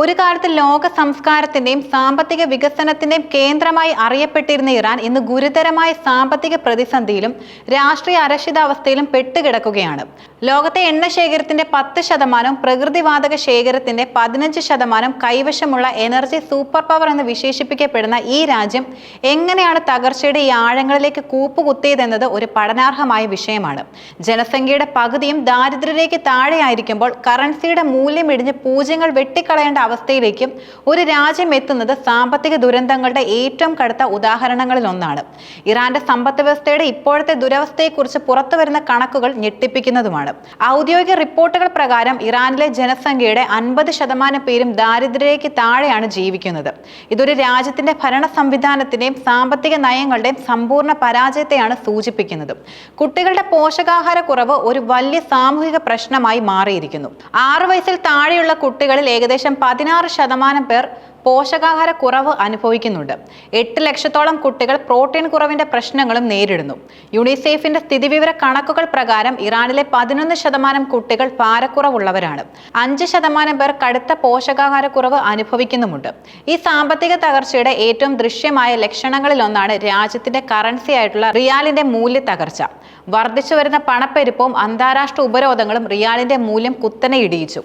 ഒരു കാലത്ത് ലോക സംസ്കാരത്തിന്റെയും സാമ്പത്തിക വികസനത്തിന്റെയും കേന്ദ്രമായി അറിയപ്പെട്ടിരുന്ന ഇറാൻ ഇന്ന് ഗുരുതരമായ സാമ്പത്തിക പ്രതിസന്ധിയിലും രാഷ്ട്രീയ അരക്ഷിതാവസ്ഥയിലും പെട്ടുകിടക്കുകയാണ്. ലോകത്തെ എണ്ണ ശേഖരത്തിന്റെ പത്ത് ശതമാനം പ്രകൃതിവാതക ശേഖരത്തിന്റെ പതിനഞ്ച് ശതമാനം കൈവശമുള്ള എനർജി സൂപ്പർ പവർ എന്ന് വിശേഷിപ്പിക്കപ്പെടുന്ന ഈ രാജ്യം എങ്ങനെയാണ് തകർച്ചയുടെ ഈ ആഴങ്ങളിലേക്ക് കൂപ്പുകുത്തിയതെന്നത് ഒരു പഠനാർഹമായ വിഷയമാണ്. ജനസംഖ്യയുടെ പകുതിയും ദാരിദ്ര്യത്തിലേക്ക് താഴെയായിരിക്കുമ്പോൾ കറൻസിയുടെ മൂല്യം ഇടിഞ്ഞ് പൂജ്യങ്ങൾ വെട്ടിക്കളയേണ്ട അവസ്ഥയിലേക്കും ഒരു രാജ്യം എത്തുന്നത് സാമ്പത്തിക ദുരന്തങ്ങളുടെ ഏറ്റവും കടുത്ത ഉദാഹരണങ്ങളിൽ ഒന്നാണ് ഇറാന്റെ സമ്പദ് വ്യവസ്ഥയുടെ ഇപ്പോഴത്തെ ദുരവസ്ഥയെക്കുറിച്ച് പുറത്തുവരുന്ന കണക്കുകൾ ഞെട്ടിപ്പിക്കുന്നതുമാണ്. ഔദ്യോഗിക റിപ്പോർട്ടുകൾ പ്രകാരം ഇറാനിലെ ജനസംഖ്യയുടെ അൻപത് ശതമാനം പേരും ദാരിദ്ര്യയ്ക്ക് താഴെയാണ് ജീവിക്കുന്നത്. ഇതൊരു രാജ്യത്തിന്റെ ഭരണ സംവിധാനത്തിന്റെയും സാമ്പത്തിക നയങ്ങളുടെയും സമ്പൂർണ പരാജയത്തെയാണ് സൂചിപ്പിക്കുന്നത്. കുട്ടികളുടെ പോഷകാഹാരക്കുറവ് ഒരു വലിയ സാമൂഹിക പ്രശ്നമായി മാറിയിരിക്കുന്നു. ആറു വയസ്സിൽ താഴെയുള്ള കുട്ടികളിൽ ഏകദേശം പതിനാറ് ശതമാനം പേർ പോഷകാഹാര കുറവ് അനുഭവിക്കുന്നുണ്ട്. എട്ട് ലക്ഷത്തോളം കുട്ടികൾ പ്രോട്ടീൻ കുറവിന്റെ പ്രശ്നങ്ങളും നേരിടുന്നു. യുണിസെഫിന്റെ സ്ഥിതിവിവര കണക്കുകൾ പ്രകാരം ഇറാനിലെ പതിനൊന്ന് ശതമാനം കുട്ടികൾ ഭാരക്കുറവുള്ളവരാണ്. അഞ്ച് ശതമാനം പേർ കടുത്ത പോഷകാഹാര കുറവ് അനുഭവിക്കുന്നുമുണ്ട്. ഈ സാമ്പത്തിക തകർച്ചയുടെ ഏറ്റവും ദൃശ്യമായ ലക്ഷണങ്ങളിലൊന്നാണ് രാജ്യത്തിന്റെ കറൻസി ആയിട്ടുള്ള റിയാലിന്റെ മൂല്യ തകർച്ച. വർദ്ധിച്ചു വരുന്ന പണപ്പെരുപ്പവും അന്താരാഷ്ട്ര ഉപരോധങ്ങളും റിയാലിന്റെ മൂല്യം കുത്തനെ ഇടിയിച്ചു.